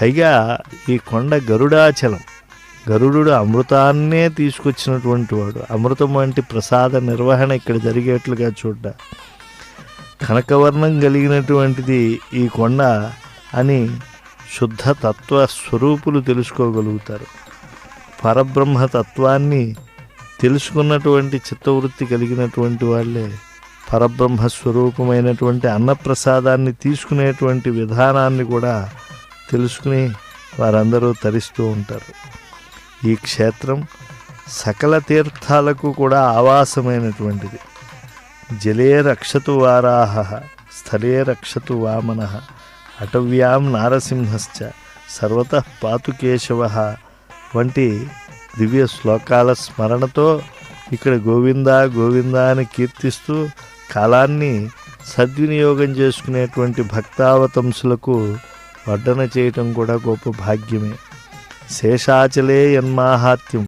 పైగా ఈ కొండ గరుడాచలం. గరుడు అమృతాన్నే తీసుకొచ్చినటువంటి వాడు. అమృతం వంటి ప్రసాద నిర్వహణ ఇక్కడ జరిగేట్లుగా చూడ కనకవర్ణం కలిగినటువంటిది ఈ కొండ అని శుద్ధ తత్వ స్వరూపులు తెలుసుకోగలుగుతారు. పరబ్రహ్మ తత్వాన్ని తెలుసుకున్నటువంటి చిత్తవృత్తి కలిగినటువంటి వాళ్ళే పరబ్రహ్మ స్వరూపమైనటువంటి అన్నప్రసాదాన్ని తీసుకునేటువంటి విధానాన్ని కూడా తెలుసుకుని వారందరూ తరిస్తూ ఉంటారు. ఈ క్షేత్రం సకల తీర్థాలకు కూడా ఆవాసమైనటువంటిది. జలే రక్షతు వారాహ స్థలే రక్షతు వామన అటవ్యాం నారసింహశ్చ సర్వత పాతు కేశవ వంటి దివ్య శ్లోకాల స్మరణతో ఇక్కడ గోవింద గోవింద అని కీర్తిస్తూ కాలాన్ని సద్వినియోగం చేసుకునేటువంటి భక్తావతంసులకు వడ్డన చేయటం కూడా గొప్ప భాగ్యమే. శేషాచలే యన్మాహాత్యం